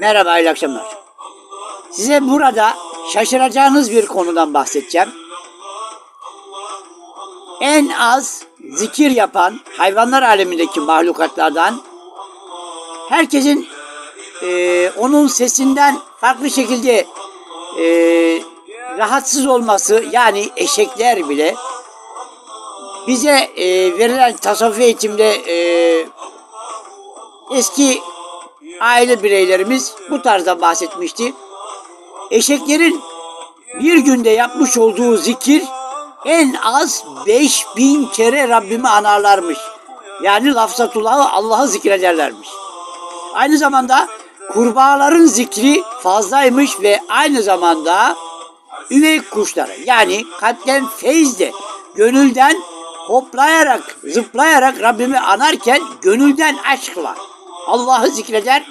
Merhaba, hayırlı akşamlar. Size burada şaşıracağınız bir konudan bahsedeceğim. En az zikir yapan hayvanlar alemindeki mahlukatlardan herkesin eee, onun sesinden farklı şekilde eee, rahatsız olması yani eşekler bile bize eee, verilen tasavvuf eğitimde eee, eski aile bireylerimiz bu tarzda bahsetmişti. Eşeklerin bir günde yapmış olduğu zikir en az 5000 kere Rabbimi anarlarmış. Yani lafzatullahı Allah'ı zikrederlermiş. Aynı zamanda kurbağaların zikri fazlaymış ve aynı zamanda üvey kuşları yani kalpten feyzle, gönülden hoplayarak, zıplayarak Rabbimi anarken gönülden aşkla Allah'ı zikreder